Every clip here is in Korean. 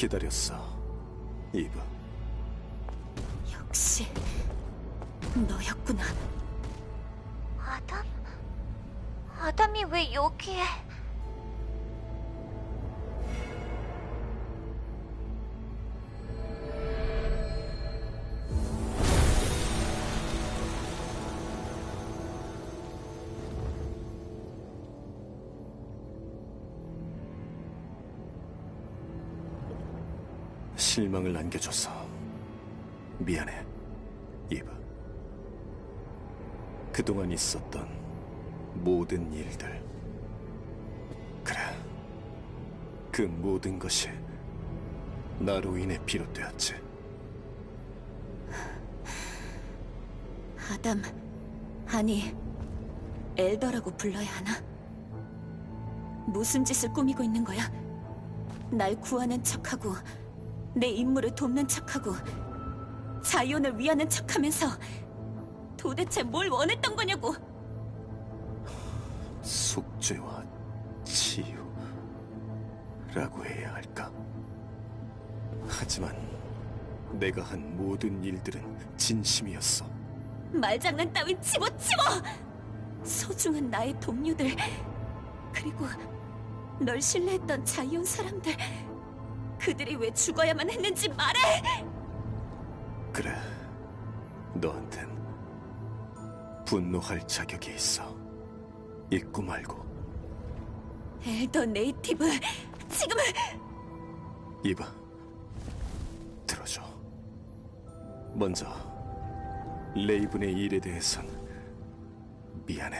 기다렸어, 이브. 역시 너였구나. 아담? 아담이 왜 여기에? 실망을 안겨줘서 미안해, 이브. 그동안 있었던 모든 일들. 그래, 그 모든 것이 나로 인해 비롯되었지. 아담, 아니, 엘더라고 불러야 하나? 무슨 짓을 꾸미고 있는 거야? 날 구하는 척하고, 내 임무를 돕는 척하고, 자이온을 위하는 척하면서 도대체 뭘 원했던 거냐고! 속죄와 치유라고 해야 할까? 하지만 내가 한 모든 일들은 진심이었어. 말장난 따윈 집어치워! 소중한 나의 동료들, 그리고 널 신뢰했던 자이온 사람들, 그들이 왜 죽어야만 했는지 말해! 그래, 너한텐 분노할 자격이 있어. 잊고 말고 엘더 네이티브, 지금은 이봐, 들어줘. 먼저 레이븐의 일에 대해선 미안해.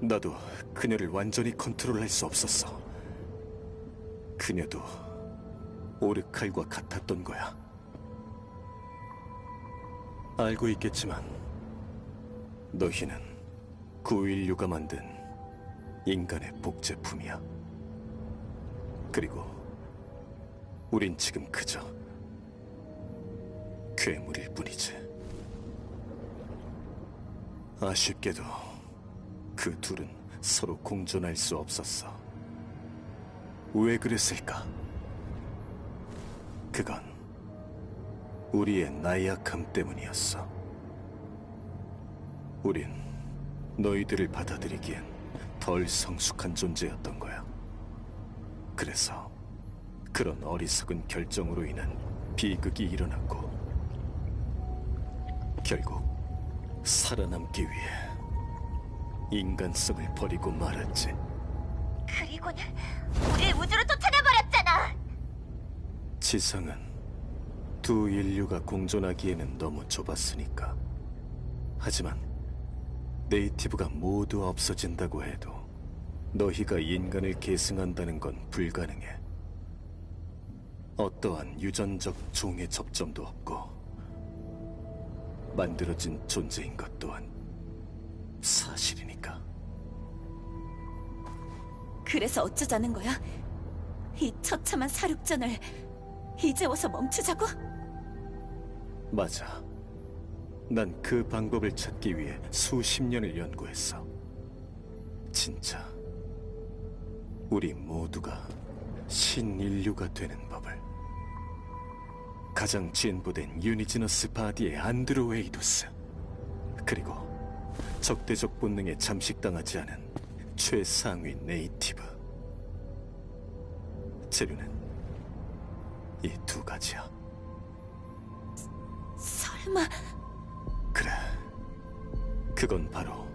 나도 그녀를 완전히 컨트롤할 수 없었어. 그녀도 오르칼과 같았던 거야. 알고 있겠지만 너희는 구인류가 만든 인간의 복제품이야. 그리고 우린 지금 그저 괴물일 뿐이지. 아쉽게도 그 둘은 서로 공존할 수 없었어. 왜 그랬을까? 그건 우리의 나약함 때문이었어. 우린 너희들을 받아들이기엔 덜 성숙한 존재였던 거야. 그래서 그런 어리석은 결정으로 인한 비극이 일어났고 결국 살아남기 위해 인간성을 버리고 말았지. 그리고는 우릴 우주로 쫓아내버렸잖아! 지상은 두 인류가 공존하기에는 너무 좁았으니까. 하지만 네이티브가 모두 없어진다고 해도 너희가 인간을 계승한다는 건 불가능해. 어떠한 유전적 종의 접점도 없고 만들어진 존재인 것 또한 사실이니까. 그래서 어쩌자는 거야? 이 처참한 사륙전을 이제 와서 멈추자고? 맞아. 난 그 방법을 찾기 위해 수십 년을 연구했어. 진짜 우리 모두가 신인류가 되는 법을. 가장 진보된 유니지너스 바디의 안드로웨이두스. 그리고 적대적 본능에 잠식당하지 않은 최상위 네이티브. 재료는 이 두 가지야. 설마 그래. 그건 바로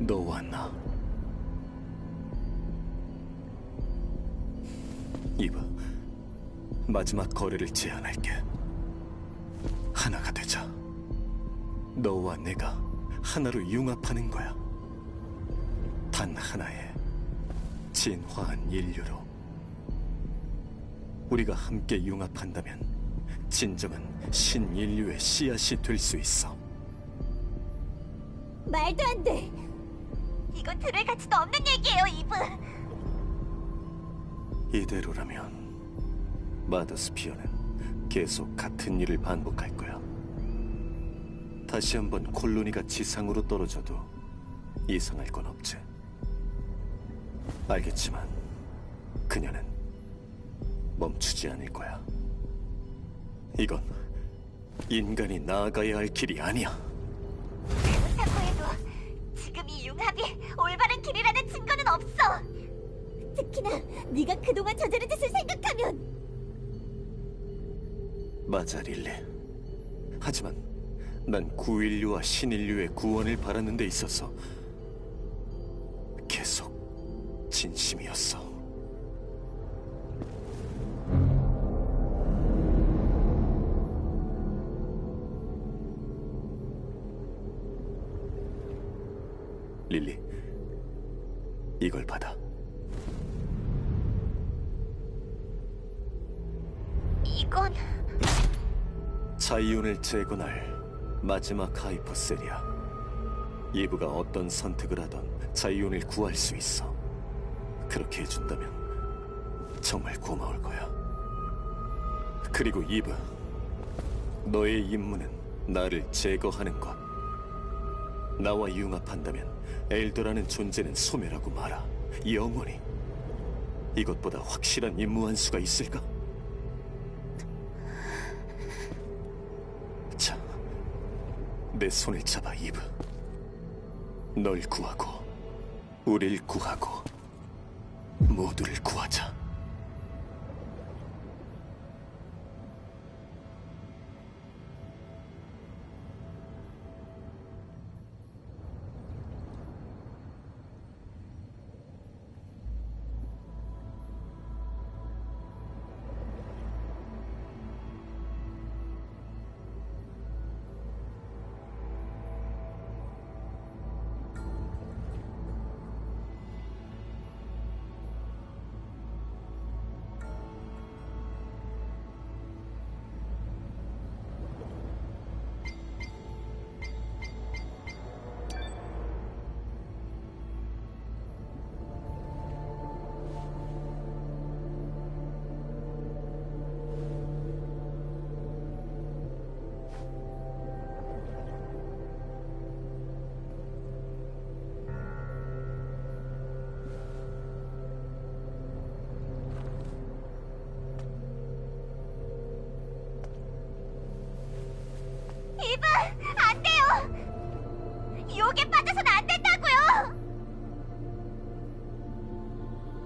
너와 나. 이봐. 마지막 거래를 제안할게. 하나가 되자. 너와 내가 하나로 융합하는 거야. 단 하나의 진화한 인류로. 우리가 함께 융합한다면 진정한 신인류의 씨앗이 될 수 있어. 말도 안 돼! 이건 들을 가치도 없는 얘기예요, 이브! 이대로라면 마더스피어는 계속 같은 일을 반복할 거야. 다시 한번 콜로니가 지상으로 떨어져도 이상할 건 없지. 알겠지만 그녀는 멈추지 않을 거야. 이건 인간이 나아가야 할 길이 아니야. 그렇다고 해도 지금 이 융합이 올바른 길이라는 증거는 없어. 특히나 네가 그동안 저지른 짓을 생각하면 맞아, 릴리. 하지만 난 구인류와 신인류의 구원을 바라는 데 있어서 계속 진심이었어. 릴리, 이걸 받아. 이건 자이온을 재건할 마지막 하이퍼셀이야. 이브가 어떤 선택을 하던 자이온을 구할 수 있어. 그렇게 해준다면 정말 고마울 거야. 그리고 이브, 너의 임무는 나를 제거하는 것. 나와 융합한다면 엘더라는 존재는 소멸하고 마라. 영원히. 이것보다 확실한 임무 한 수가 있을까? 자, 내 손을 잡아, 이브. 널 구하고, 우릴 구하고, 모두를 구하자.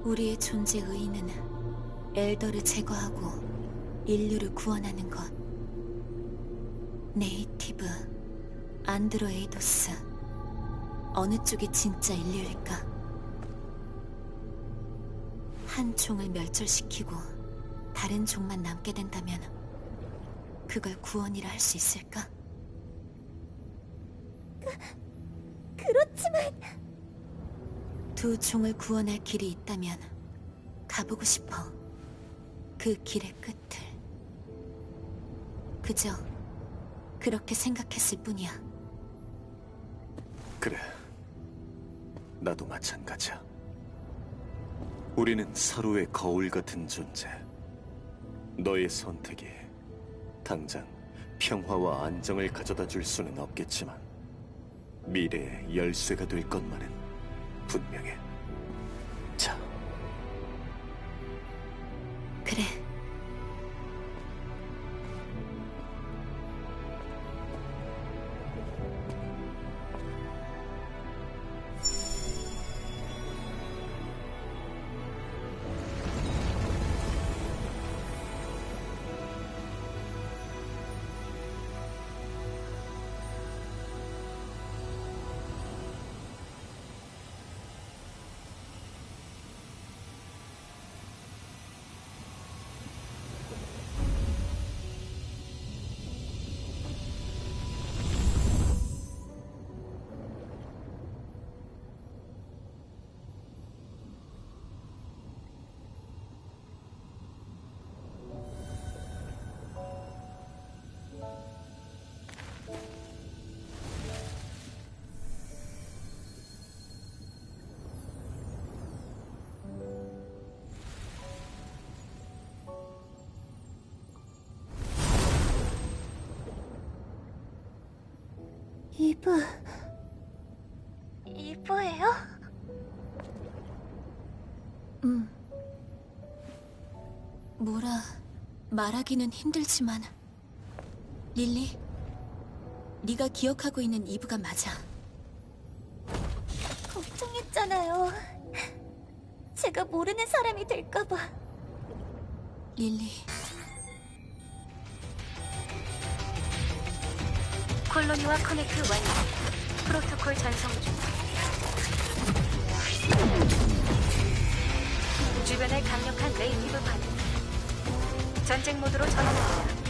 우리의 존재 의의는 엘더를 제거하고 인류를 구원하는 것. 네이티브, 안드로에이도스. 어느 쪽이 진짜 인류일까? 한 종을 멸절시키고 다른 종만 남게 된다면 그걸 구원이라 할 수 있을까? 그렇지만 두 종을 구원할 길이 있다면 가보고 싶어. 그 길의 끝을. 그저 그렇게 생각했을 뿐이야. 그래. 나도 마찬가지야. 우리는 서로의 거울 같은 존재. 너의 선택이 당장 평화와 안정을 가져다 줄 수는 없겠지만 미래의 열쇠가 될 것만은 분명해. 자, 그래. 이브 이브예요? 음. 뭐라 말하기는 힘들지만 릴리, 네가 기억하고 있는 이브가 맞아. 걱정했잖아요. 제가 모르는 사람이 될까봐. 릴리, 콜로니와 커넥트 완료. 프로토콜 전송 중. 주변에 강력한 네이티브 반응. 전쟁 모드로 전환합니다.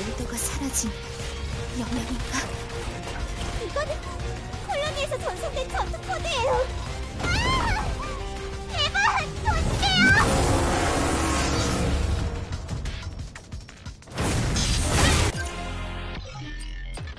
엘더가 사라진 영역인가? 이거는 콜로니에서 전송된 전투 코드예요. 아! 대박!